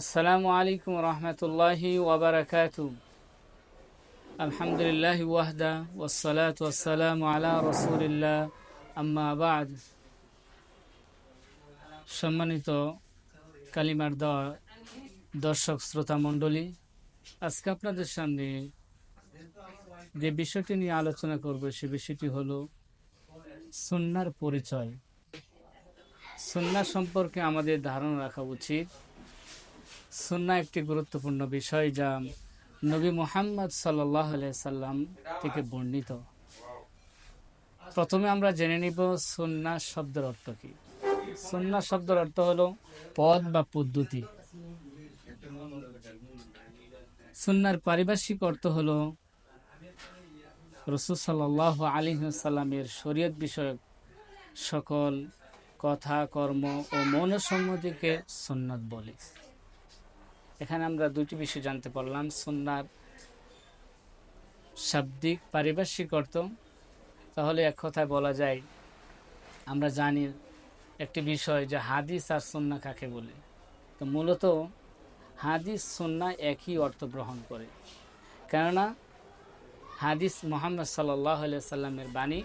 আসসালামু আলাইকুম রহমতুল্লাহি ওবরাকাতু আলহামদুলিল্লাহ ওয়াহদা ওয়াসসালাতু ওয়াসসালামু আলা রাসূলিল্লাহ, আম্মা বাদ। সম্মানিত কালিমার দর্শক শ্রোতা মণ্ডলী, আজকে আপনাদের সামনে যে বিষয়টি নিয়ে আলোচনা করব, সে বিষয়টি হলো সুন্নার পরিচয়। সুন্না সম্পর্কে আমাদের ধারণা রাখা উচিত। সুন্না একটি গুরুত্বপূর্ণ বিষয় যা নবী মোহাম্মদ সাল্লাহ সাল্লাম থেকে বর্ণিত। প্রথমে আমরা জেনে নিব সুন্না শব্দের অর্থ কি। সুন্না শব্দের অর্থ হলো পদ বা পদ্ধতি। সুন্নার পারিভাষিক অর্থ হলো রসুল সাল্লাহ আলী সাল্লামের শরীয়ত বিষয়ক সকল কথা, কর্ম ও মৌনসম্মতিকে সুন্নাত বলে। এখানে আমরা দুটি বিষয় জানতে পারলাম। সুন্নার শাব্দিক পারিভাষিক অর্থ। তাহলে এক কথায় বলা যায়, আমরা জানি একটি বিষয় যে হাদিস আর সন্না কাকে বলে? তো মূলত হাদিস, সন্না একই অর্থ গ্রহণ করে। কেননা হাদিস মোহাম্মদ সাল্লাহ সাল্লামের বাণী,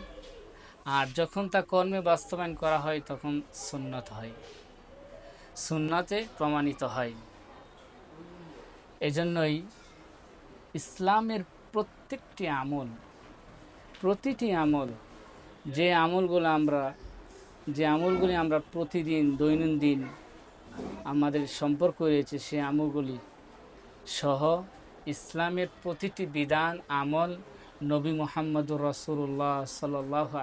আর যখন তা কর্মে বাস্তবায়ন করা হয় তখন সুন্নত হয়। সুন্নতে প্রমাণিত হয়। এজন্যই ইসলামের প্রত্যেকটি আমল, প্রতিটি আমল, যে আমলগুলো আমরা, যে আমলগুলি আমরা প্রতিদিন দৈনন্দিন আমাদের সম্পর্ক রয়েছে, সে আমলগুলি সহ ইসলামের প্রতিটি বিধান, আমল নবী মোহাম্মদুর রসুল্লাহ সাল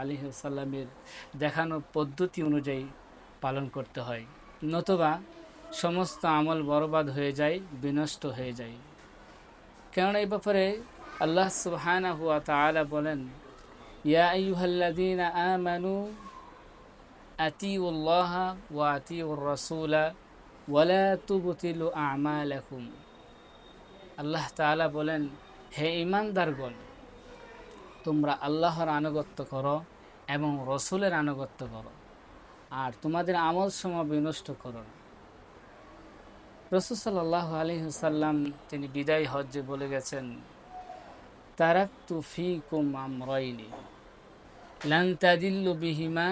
আলী সাল্লামের দেখানো পদ্ধতি অনুযায়ী পালন করতে হয়। নতুবা সমস্ত আমল বরবাদ হয়ে যায়, বিনষ্ট হয়ে যায়। কেননা এই ব্যাপারে আল্লাহ সুবহানা হুয়া তালা বলেন, ইয়া আইয়ুহাল্লাযীনা আমানু আতিউল্লাহ ওয়া আতিউর রাসূলা ওয়ালা তুবতিলু আমালাকুম। আল্লাহ তাআলা বলেন, হে ঈমানদারগণ, তোমরা আল্লাহর আনুগত্য করো এবং রসুলের আনুগত্য করো, আর তোমাদের আমল সময় বিনষ্ট করো না। রসুল সাল্লাহ আলহিসাল্লাম তিনি বিদায় হজ্জে বলে গেছেন তারাক তুফি কুম আমরাইনি, লান বিহিমা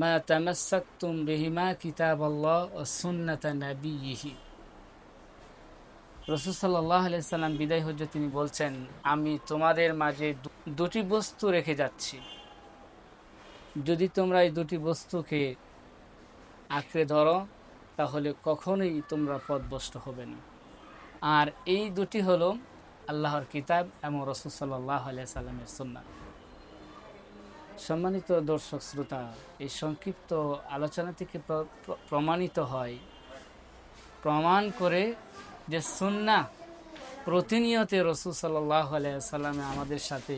মা তামাসাক্তুম বিহিমা কিতাব আল্লাহ ও সুন্নাতা নাবিয়িহি। রসুল সাল্লাহ সাল্লাম বিদায় হজ্জে তিনি বলছেন, আমি তোমাদের মাঝে দুটি বস্তু রেখে যাচ্ছি। যদি তোমরা এই দুটি বস্তুকে আঁকড়ে ধরো তাহলে কখনোই তোমরা পদভষ্ট হবে না। আর এই দুটি হলো আল্লাহর কিতাব এবং রসুল সাল্লাহ সাল্লামের সন্না সম্মানিত দর্শক শ্রোতা, এই সংক্ষিপ্ত আলোচনা থেকে প্রমাণিত হয় প্রমাণ করে যে সুন্না প্রতিনিয়ত রসুল সাল্লাহ সাল্লামে আমাদের সাথে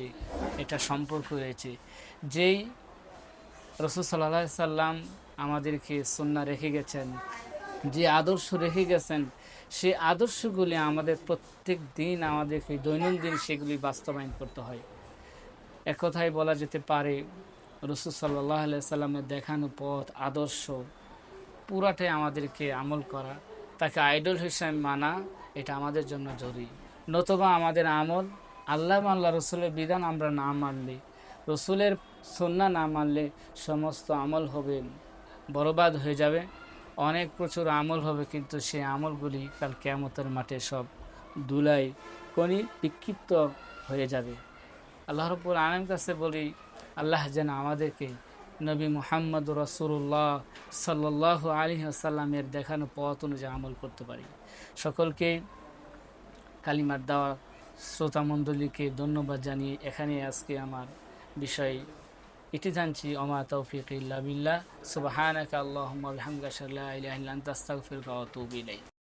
এটা সম্পর্ক রয়েছে। যেই রসুল সাল্লাহ সাল্লাম আমাদেরকে সন্না রেখে গেছেন। যে আদর্শ রেখে গেছেন, সে আদর্শগুলি আমাদের প্রত্যেক দিন আমাদেরকে দৈনন্দিন সেগুলি বাস্তবায়ন করতে হয়। এক কথায় বলা যেতে পারে, রসুল সাল্লাহ সাল্লামের দেখানো পথ, আদর্শ পুরাটাই আমাদেরকে আমল করা। তাকে আইডল হিসাবে মানা, এটা আমাদের জন্য জরুরি। নতুবা আমাদের আমল, আল্লাহ আল্লাহ রসুলের বিধান আমরা না মানলে, রসুলের সন্না না মানলে সমস্ত আমল হবে বরবাদ হয়ে যাবে। অনেক প্রচুর আমল হবে, কিন্তু সেই আমলগুলি কাল কেমতের মাঠে সব দুলাই কনি বিক্ষিপ্ত হয়ে যাবে। আল্লাহ রব্বুল আলম কাছে বলি, আল্লাহ যেন আমাদেরকে নবী মোহাম্মদ রসুল্লাহ সাল্লাহ আলী আসাল্লামের দেখানো পথ অনুযায়ী আমল করতে পারি। সকলকে কালিমার দেওয়া শ্রোতামণ্ডলীকে ধন্যবাদ জানিয়ে এখানে আজকে আমার বিষয় এটি জানছি অমা তৌফিক ইল্লা বিল্লাহ সুবহানাকা আল্লাহুম্মা বিহামদিকা আশহাদু আল্লা ইলাহা ইল্লা